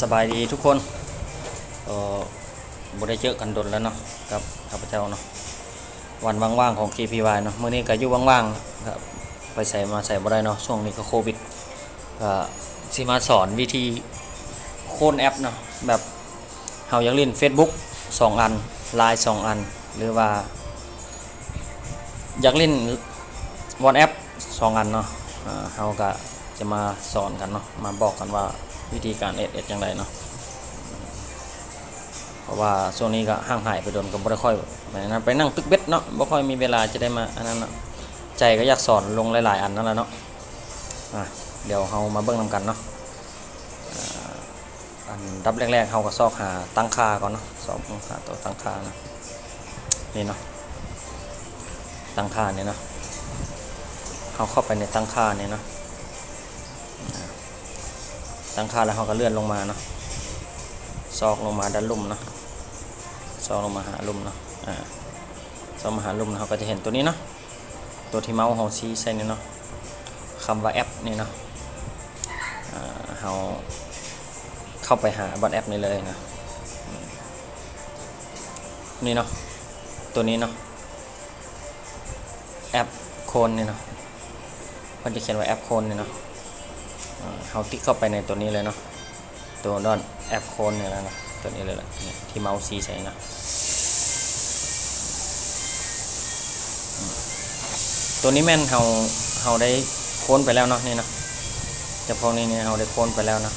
สบายดีทุกคนเออบ่ได้เจอกันดนแล้วเนาะกับข้าพเจ้าเนาะวันว่างๆของ KPY เนาะมื้อนี้ก็อยู่ว่างๆครับไปใส่มาใส่บ่ได้เนาะช่วงนี้ก็โควิดก็สิมาสอนวิธีโค้นแอปเนาะแบบเฮาอยากเล่น Facebook สองอัน Line สองอัน หรือว่า อยากเล่น WhatsApp สองอันเนาะเฮาก็จะมาสอนกันเนาะมาบอกกันว่า วิธีการเอ็ดเอ็ดอย่างไรเนาะเพราะว่าช่วงนี้ก็ห่างหายไปโดนก็บ่ได้ค่อยไปนั่งตึกเบ็ดเนาะบ่ค่อยมีเวลาจะได้มาอันนั้นเนาะใจก็อยากสอนลงหลายๆอันนั่นแหละเนาะอะเดี๋ยวเฮามาเบิ่งนำกันเนาะอันดับแรกๆเฮาก็ซอกหาตั้งค่าก่อนเนาะสอบหาตัวตั้งค่านะนี่เนาะตั้งค่าเนี่ยเนาะเขาเข้าไปในตั้งค่าเนี่ยเนาะ ตั้งค่าแล้วเขาก็เลื่อนลงมาเนาะซอกลงมาด้านลุ่มเนาะซอกลงมาหาลุ่มเนาะอ่าซอกมาหาลุ่มเขาก็จะเห็นตัวนี้เนาะตัวที่เมาส์เขาชี้ใส่เนี่ยเนาะคำว่าแอปนี่เนาะเขาเข้าไปหาบนแอปนี้เลยนะนี่เนาะตัวนี้เนาะแอปโคนนี่เนาะมันจะเขียนว่าแอปโคนนี่เนาะ เขาติ๊กเข้าไปในตัวนี้เลยเนาะตัวด้านแอปโคนเนี่ยนะนะตัวนี้เลยแหละที่เมาส์ซีใส่นะตัวนี้แม่นเขาเขาได้โค้นไปแล้วเนาะนี่เนาะเฉพาะนี้เนี่ยเขาได้โค้นไปแล้วเนาะ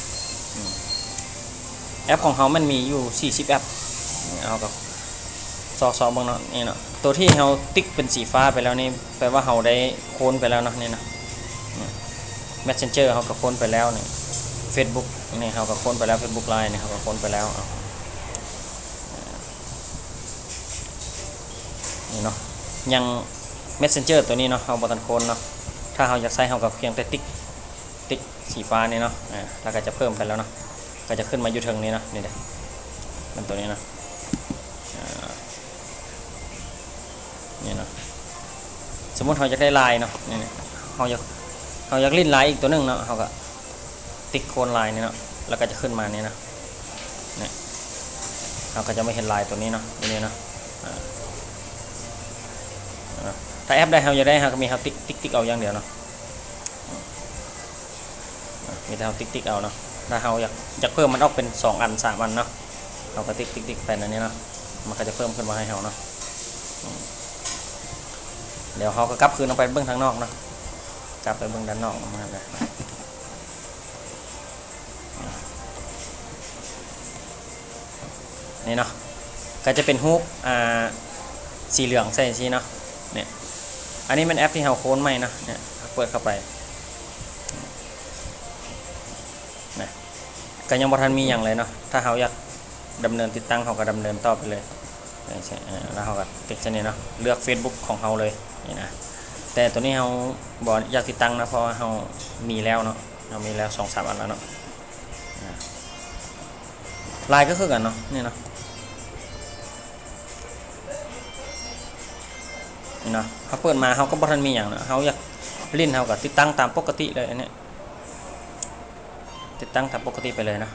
แอปของเขามันมีอยู่40แอปเอากับซอกซอกๆบ้างเนาะนี่เนาะตัวที่เขาติ๊กเป็นสีฟ้าไปแล้วนี่แปลว่าเขาได้โค้นไปแล้วเนาะนี่เนาะ Messenger เขาก็ค้นไปแล้วนี่ Facebook นี่เขาก็ค้นไปแล้ว Facebook Line นี่เขาก็ค้นไปแล้วเอานี่เนาะยัง Messenger ตัวนี้เนาะเขาบ่ทันค้นเนาะถ้าเขาอยากใช้เขาก็เพียงแต่ติ๊กติ๊กสีฟ้านี่เนาะอ่าแล้วก็จะเพิ่มไปแล้วเนาะก็จะขึ้นมาอยู่เทิงนี้เนาะนี่เด้มันตัวนี้เนาะนี่เนาะสมมติเขาจะได้ไลน์เนาะนี่เนี่ยเขาอยาก เขาอยากลิ้นลายอีกตัวหนึ่งเนาะเขาก็ติ๊กโคนลายนี่เนาะแล้วก็จะขึ้นมานี่นะเนี่ยเขาก็จะไม่เห็นลายตัวนี้เนาะตัวนี้เนาะถ้าแอปได้เขาอยากได้เขาก็มีเขาติ๊กติ๊กติ๊กเอาอย่างเดียวเนาะมีแต่เขาติ๊กติ๊กเอาเนาะถ้าเขาอยากอยากเพิ่มมันออกเป็นสองอันสามอันเนาะเขาก็ติ๊กติ๊กติ๊กไปนั่นนี่เนาะมันก็จะเพิ่มขึ้นมาให้เขาเนาะเดี๋ยวเขาก็กลับคืนออกไปเบื้องทางนอกเนาะ กลับไปเบื้องด้านนอกมาเลยนี่เนาะก็จะเป็นฮูปอ่าสีเหลืองใส่ชีเนาะเนี่ยอันนี้เป็นแอปที่เราโค้นใหม่นะเนี่ยเปิดเข้าไปนะก็ยังบ่ทันมีอย่างเลยเนาะถ้าเราอยากดำเนินติดตั้งเขาก็ดำเนินต่อไปเลยใช่แล้วเขาก็ติดชนี้เนาะเลือก Facebook ของเขาเลยนี่นะ แต่ตัวนี้เราบออยากติดตั้งนะเพราะเรามีแล้วเนาะเรามีแล้วสองสามอันแล้วเนาะลายก็คือกันเนาะนี่เนาะนี่เนาะเขาเปิดมาเขาก็บ่ทันมีอย่างเนาะเขาอยากลิ้นเขาก็ติดตั้งตามปกติเลยอันเนี้ยติดตั้งตามปกติไปเลยเนาะ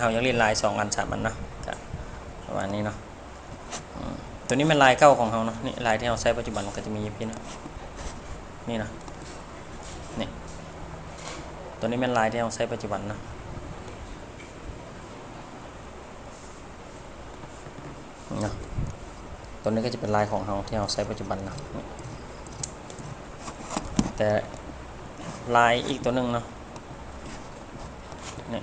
เขาอยากลิ้นลายสองอันสามอันเนาะประมาณนี้เนาะตัวนี้เป็นลายเก่าของเขาเนาะนี่ลายที่เราใช้ปัจจุบันมันก็จะมีพี่เนาะ นี่นะนี่ตัวนี้เป็นลายที่เราใช้ปัจจุบันนะนะตัวนี้ก็จะเป็นลายของเราที่เราใช้ปัจจุบันนะนแต่ลายอีกตัวหนึ่งเนาะนี่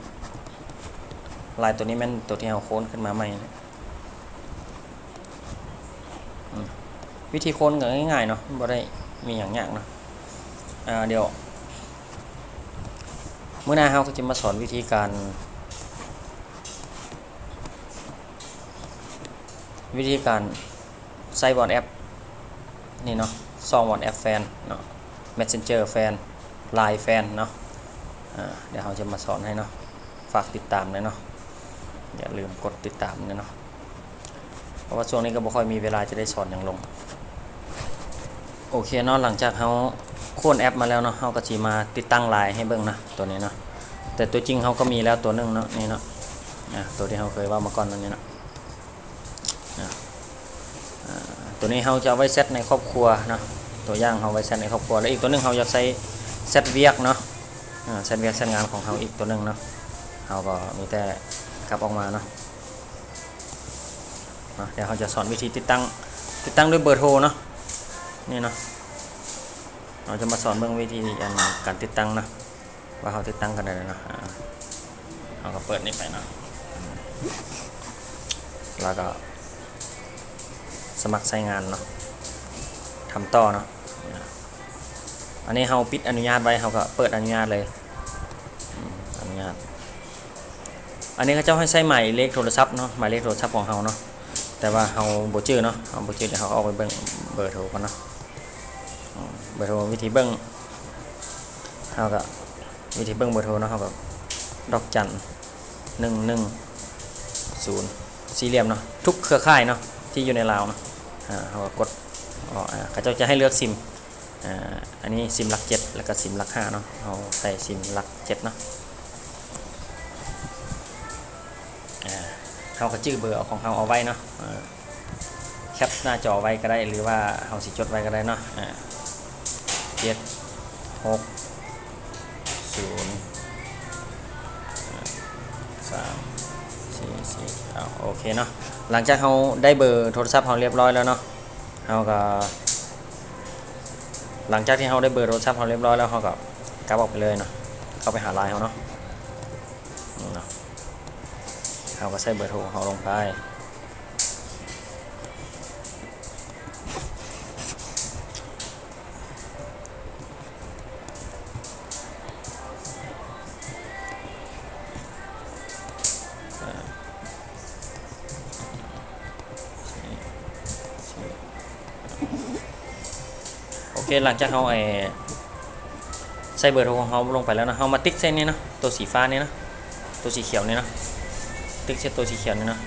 ลายตัวนี้แม่นตัวที่เราโค้นขึ้นมาใหม่นะวิธีโค้นก็ง่ายๆเนาะบ่ได้มีอย่างยากเนาะ เดี๋ยวเมื่อหน้าเราก็จะมาสอนวิธีการ วิธีการใส่วอทแอปนี่เนาะซองวอทแอปแฟนเนาะ Messenger แฟน Line แฟนเนาะเดี๋ยวเราจะมาสอนให้เนาะฝากติดตามเลยเนาะอย่าลืมกดติดตามเลยเนาะเพราะว่าช่วงนี้ก็บ่ค่อยมีเวลาจะได้สอนอย่างลง โอเคเนาะหลังจากเขา โค้นแอปมาแล้วเนาะเขาก็จีมาติดตั้งไลน์ให้เบิ่งนะตัวนี้เนาะแต่ตัวจริงเขาก็มีแล้วตัวหนึงเนาะนี่เนาะตัวที่เราเคยว่ามาก่อนนั่นนี่เนาะตัวนี้เราจะเอาไว้เซตในครอบครัวเนาะตัวอย่างเราไว้เซตในครอบครัวแล้วอีกตัวหนึงเราจะใช้เซตเวียกเนาะเซตเวียกเซตงานของเราอีกตัวหนึงเนาะเราก็มีแต่กลับออกมาเนาะเดี๋ยวเราจะสอนวิธีติดตั้งติดตั้งด้วยเบอร์โทรเนาะนี่เนาะ เราจะมาสอนเบื้องวิธีอันการติดตั้งนะว่าเขาติดตั้งกันได้เลยเนะเราก็เปิดนี่ไปนะแล้วก็ สมัครใช้งานเนาะทำต่อเนาะอันนี้เราปิดอนุญาตไว้เราก็เปิดอนุญาตเลยอนุญาตอันนี้เขาเจ้าให้ใช้หมายเลขโทรศัพท์เนาะหมายเลขโทรศัพท์ของเราเนาะแต่ว่าเราบ่ชื่อเนาะเราบ่ชื่อเดี๋ยวเราเอาไปเบิ่งเบอร์โทรกันเนาะ เบอร์โทรวิธีเบิ่งเราก็วิธีเบิ่งเบอร์โทรเนาะเราก็ดอกจันหนึ่งหนึ่งศูนย์สี่เหลี่ยมเนาะทุกเครือข่ายเนาะที่อยู่ในลาวเนาะอ่าเขาก็กดอ๋ออ่าเขาเจ้าจะให้เลือกซิมอ่าอันนี้ซิมหลักเจ็ดแล้วก็ซิมหลักห้าเนาะเอาใส่ซิมหลักเจ็ดเนาะอ่าเขาก็จื้อเบอร์ของเขาเอาไว้เนาะแคปหน้าจอไว้ก็ได้หรือว่าเขาสิจดไว้ก็ได้เนาะอ่า เจ็ดหกศูนย์อ่าสามสี่สี่เอาโอเคเนาะหลังจากเราได้เบอร์โทรศัพท์เราเรียบร้อยแล้วเนาะเราก็ หลังจากที่เราได้เบอร์โทรศัพท์เราเรียบร้อยแล้วเราก็กลับออกไปเลยเนาะเข้าไปหาไลน์เขาเนาะเนาะเราก็ใส่เบอร์โทรของเขาลงไป เคหลังจากเราไอใส่เบอร์โทรของเขาลงไปแล้วนะเรามาติ๊กเส้นนี้นะตัวสีฟ้านี่นะตัวสีเขียวนี่นะติ๊กเส้นตัวสีเขียวนี่นะ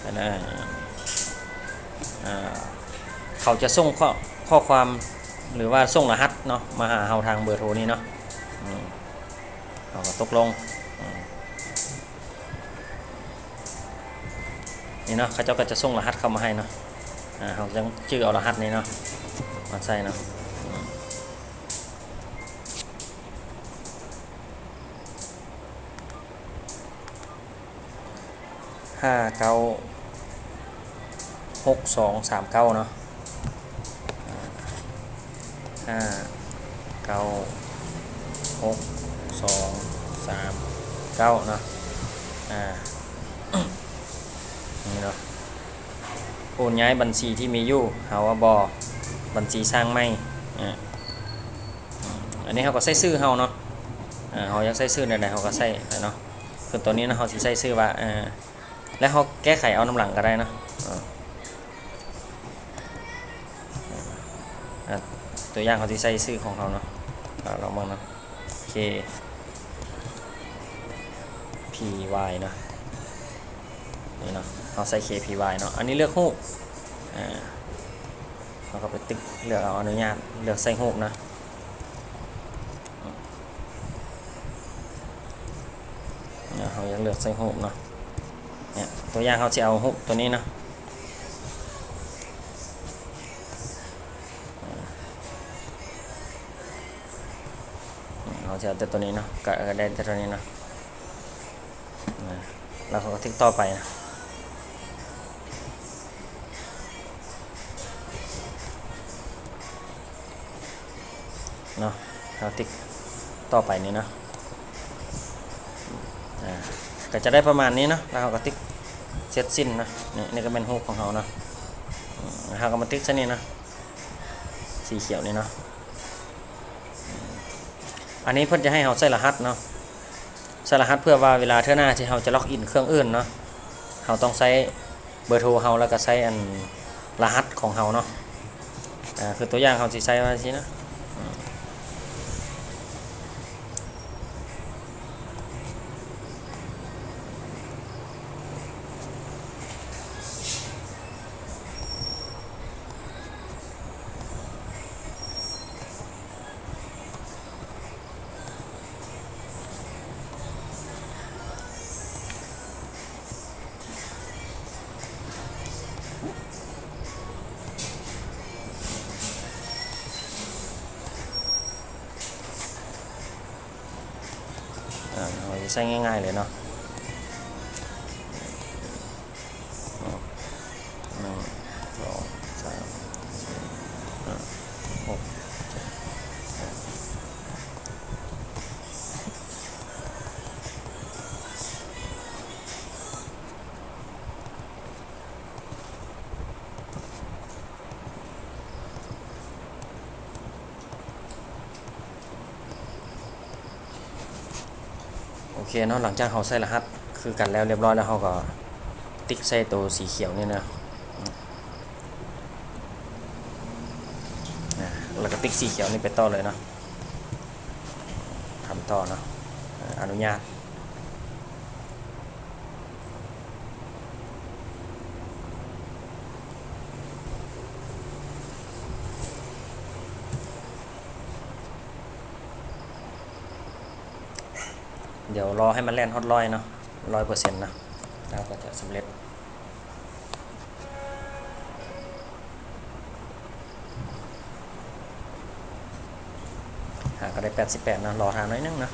แล้วนะอ่าเขาจะส่งข้อข้อความหรือว่าส่งรหัสเนาะมาหาเราทางเบอร์โทรนี้เนาะเราก็ตกลงนี่เนาะเขาเจ้าก็จะส่งรหัสเข้ามาให้เนาะเขาจะชื่อเอารหัสนี้เนาะ มาใส่เนาะห้าเก้าหกสองสามเก้าเนาะห้าเก้าหกสองสามเก้าเนาะอ่านี่เนาะโอนย้ายบัญชีที่มีอยู่หาว่าบอ บัญชีสร้างไม่อันนี้เขาก็ใส่ชื่อเขาเนาะเขาอยากใส่ชื่อใดๆเขาก็ใส่เนาะคือตัวนี้นะเขาสิใส่ชื่อว่าแล้วเขาแก้ไขเอาน้ำหลังก็ได้นะอ่าอ่าตัวอย่างเขาที่ใส่ชื่อของเขาเนาะอ่าลองมองเนาะ K P Y เนาะนี่เนาะเราใส่ KPY เนาะอันนี้เลือกฮูกอ่า เราก็ไปติ๊กเลือกเอาอนุญาตเลือกใส่ฮูกนะเนี่ยเขาอยากเลือกใส่ฮูกเนาะเนี่ยตัวอย่างเขาจะเอาฮูกตัวนี้นะอ่าเขาจะเอาแต่ตัวนี้เนาะก็ก็ได้แต่ตัวนี้เนาะอ่าแล้วเขาก็ติ๊กต่อไปนะ เนาะเราติ๊กต่อไปนี้เนาะก็จะได้ประมาณนี้เนาะแล้วเราก็ติ๊กเสร็จสิ้นนะนี่นี่ก็เป็นฮูกของเราเนาะเราก็มาติ๊กซะนี่นะสีเขียวนี่เนาะอันนี้เพื่อนจะให้เราใส่รหัสเนาะใส่รหัสเพื่อว่าเวลาเท่าหน้าที่เราจะล็อกอินเครื่องอื่นเนาะเราต้องใช้เบอร์โทรเราแล้วก็ใช้อันรหัสของเราเนาะอ่าคือตัวอย่างเราสิใช้ว่าสินะ ใช้ง่าย ๆ เลยเนาะ เคเนาะหลังจากเขาใส่รหัสคือกันแล้วเรียบร้อยแล้วเขาก็ติ๊กใส่ตัวสีเขียวนี่นะแล้วก็ติ๊กสีเขียวนี่ไปต่อเลยเนาะทำต่อเนาะอนุญาต เดี๋ยวรอให้มันแล่นฮอตร้อยเนาะร้อยเปอร์เซ็นต์นะแล้วก็จะสำเร็จหาก็ได้ 88นะรอทางน้อยนึงนะ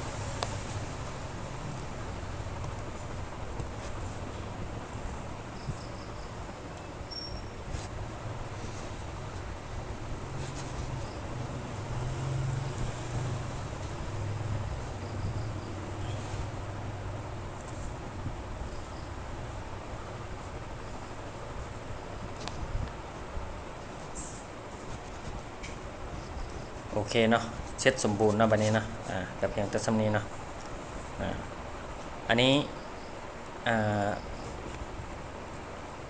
เคเนาะเซ็ตสมบูรณ์เนาะบัดนี้เนาะอ่ากับเพียงแต่สำนี้เนาะอ่าอันนี้อ่า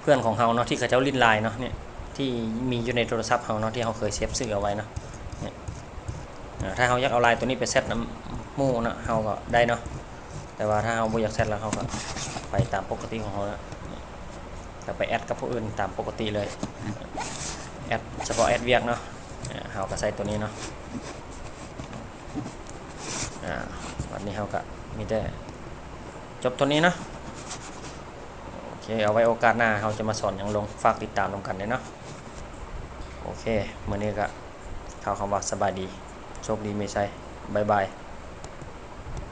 เพื่อนของเราเนาะที่เขาเจ้าลิ้นลายเนาะเนี่ยที่มีอยู่ในโทรศัพท์เราเนาะที่เราเคยเซฟซื้อเอาไว้เนาะเนี่ยถ้าเราอยากเอาลายตัวนี้ไปเซตน้ำมูเนาะเราก็ได้เนาะแต่ว่าถ้าเราบ่อยากเซตแล้วเราก็ไปตามปกติของเราแล้วก็ไปแอดกับผู้อื่นตามปกติเลยแอดเฉพาะแอดเวียกเนาะ เฮาก็ใส่ตัวนี้เนาะอ่าวันนี้เฮาก็มีแต่จบตัวนี้เนาะโอเคเอาไว้โอกาสหน้าเฮาจะมาสอนอย่างลงฝากติดตามลงกันเลยเนาะโอเคมื้อนี้ก็ข่าวคำว่าสบายดี โชคดีไม่ใช่บายบาย